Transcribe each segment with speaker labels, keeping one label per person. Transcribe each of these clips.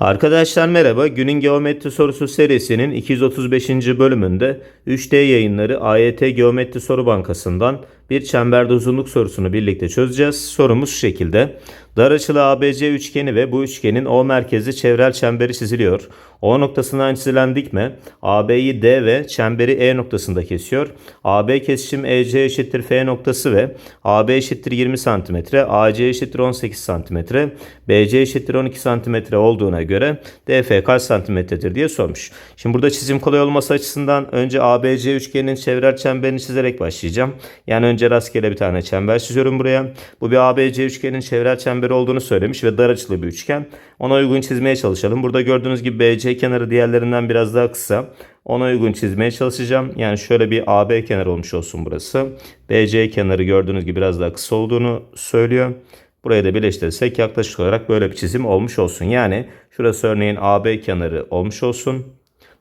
Speaker 1: Arkadaşlar merhaba. Günün Geometri Sorusu serisinin 235. bölümünde 3D yayınları AYT Geometri Soru Bankası'ndan bir çemberde uzunluk sorusunu birlikte çözeceğiz. Sorumuz şu şekilde. Dar açılı ABC üçgeni ve bu üçgenin O merkezi çevrel çemberi çiziliyor. O noktasından çizilen dikme AB'yi D ve çemberi E noktasında kesiyor. AB kesişim EC eşittir F noktası ve AB eşittir 20 cm, AC eşittir 18 cm, BC eşittir 12 cm olduğuna göre DF kaç santimetredir diye sormuş. Şimdi burada çizim kolay olması açısından önce ABC üçgeninin çevrel çemberini çizerek başlayacağım. Yani önce rastgele bir tane çember çiziyorum buraya. Bu bir ABC üçgenin çevrel çemberi olduğunu söylemiş ve dar açılı bir üçgen. Ona uygun çizmeye çalışalım. Burada gördüğünüz gibi BC kenarı diğerlerinden biraz daha kısa. Ona uygun çizmeye çalışacağım. Yani şöyle bir AB kenarı olmuş olsun burası. BC kenarı gördüğünüz gibi biraz daha kısa olduğunu söylüyor. Burayı da birleştirirsek yaklaşık olarak böyle bir çizim olmuş olsun. Yani şurası örneğin AB kenarı olmuş olsun.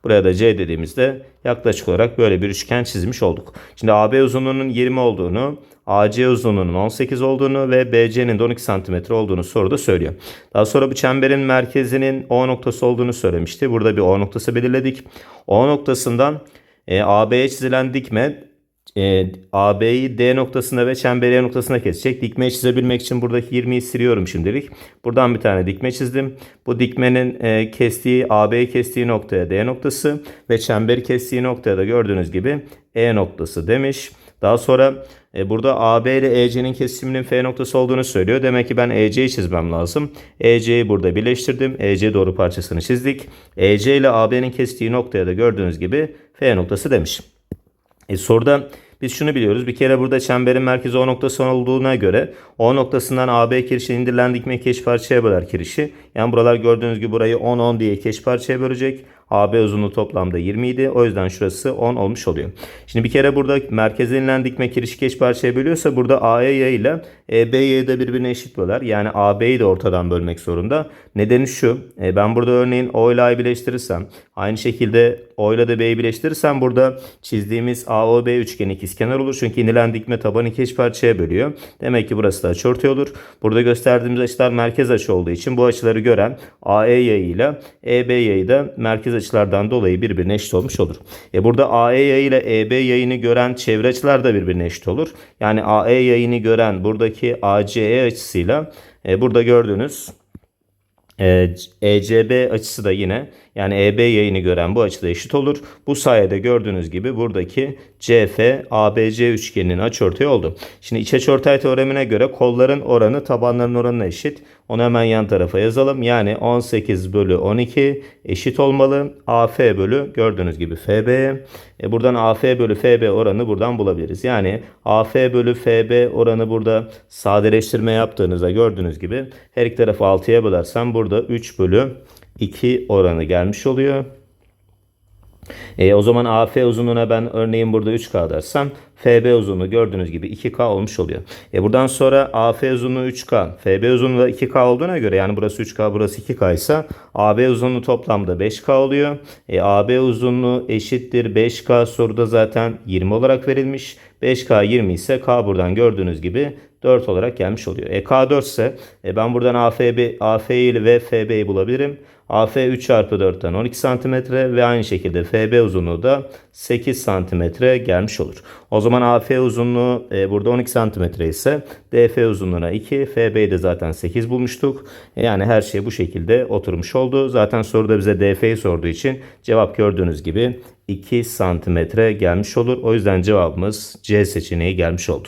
Speaker 1: Buraya da C dediğimizde yaklaşık olarak böyle bir üçgen çizmiş olduk. Şimdi AB uzunluğunun 20 olduğunu, AC uzunluğunun 18 olduğunu ve BC'nin de 12 cm olduğunu soruda söylüyor. Daha sonra bu çemberin merkezinin O noktası olduğunu söylemişti. Burada bir O noktası belirledik. O noktasından e, AB'ye çizilen dikme e, AB'yi D noktasına ve çemberi E noktasına kesecek. Dikmeyi çizebilmek için buradaki 20'yi siliyorum şimdilik. Buradan bir tane dikme çizdim. Bu dikmenin e, kestiği AB'yi kestiği noktaya D noktası ve çemberi kestiği noktaya da gördüğünüz gibi E noktası demiş. Daha sonra e, burada AB ile EC'nin kesiminin F noktası olduğunu söylüyor. Demek ki ben EC'yi çizmem lazım. EC'yi burada birleştirdim. EC doğru parçasını çizdik. EC ile AB'nin kestiği noktaya da gördüğünüz gibi F noktası demiş. E, soruda biz şunu biliyoruz. Bir kere burada çemberin merkezi O noktası olduğuna göre O noktasından AB kirişi indirilen dikme iki eş parçaya böler kirişi. Yani buralar gördüğünüz gibi burayı 10 10 diye iki eş parçaya bölecek. AB uzunluğu toplamda 20 idi. O yüzden şurası 10 olmuş oluyor. Şimdi bir kere burada merkeze inilen dikme eş parçaya bölüyorsa burada AE ile EB'yi de birbirine eşit böler. Yani AB'yi de ortadan bölmek zorunda. Nedeni şu. E, ben burada örneğin O ile A'yı birleştirirsem aynı şekilde O ile de B'yi birleştirirsem burada çizdiğimiz AOB üçgeni ikizkenar olur. Çünkü inilen dikme tabanı iki parçaya bölüyor. Demek ki burası da açıortay olur. Burada gösterdiğimiz açılar merkez açı olduğu için bu açıları gören AE yayı ile EB yayı da merkez açılardan dolayı birbirine eşit olmuş olur. E burada AE yayı ile EB yayını gören çevre açılar da birbirine eşit olur. Yani AE yayını gören buradaki ACE açısıyla e, burada gördüğünüz e, ECB açısı da yine yani EB yayını gören bu açıda eşit olur. Bu sayede gördüğünüz gibi buradaki CF ABC üçgeninin açıortayı oldu. Şimdi iç açıortay teoremine göre kolların oranı tabanların oranına eşit. Onu hemen yan tarafa yazalım. Yani 18 bölü 12 eşit olmalı. AF bölü gördüğünüz gibi FB. E buradan AF bölü FB oranı buradan bulabiliriz. Yani AF bölü FB oranı burada sadeleştirme yaptığınızda gördüğünüz gibi her iki tarafı 6'ya bölersem burada 3 bölü 2 oranı gelmiş oluyor. E, o zaman AF uzunluğuna ben örneğin burada 3K dersem FB uzunluğu gördüğünüz gibi 2K olmuş oluyor. E buradan sonra AF uzunluğu 3K, FB uzunluğu da 2K olduğuna göre yani burası 3K burası 2K ise AB uzunluğu toplamda 5K oluyor. E, AB uzunluğu eşittir 5K soruda zaten 20 olarak verilmiş. 5K 20 ise K buradan gördüğünüz gibi 4 olarak gelmiş oluyor. E K4 ise e, ben buradan AFB, AF ile ve FB'yi bulabilirim. AF 3 çarpı 4'ten 12 cm ve aynı şekilde FB uzunluğu da 8 cm gelmiş olur. O zaman AF uzunluğu e, burada 12 cm ise DF uzunluğuna 2, FB'yi de zaten 8 bulmuştuk. E, yani her şey bu şekilde oturmuş oldu. Zaten soruda bize DF'yi sorduğu için cevap gördüğünüz gibi 2 cm gelmiş olur. O yüzden cevabımız C seçeneği gelmiş oldu.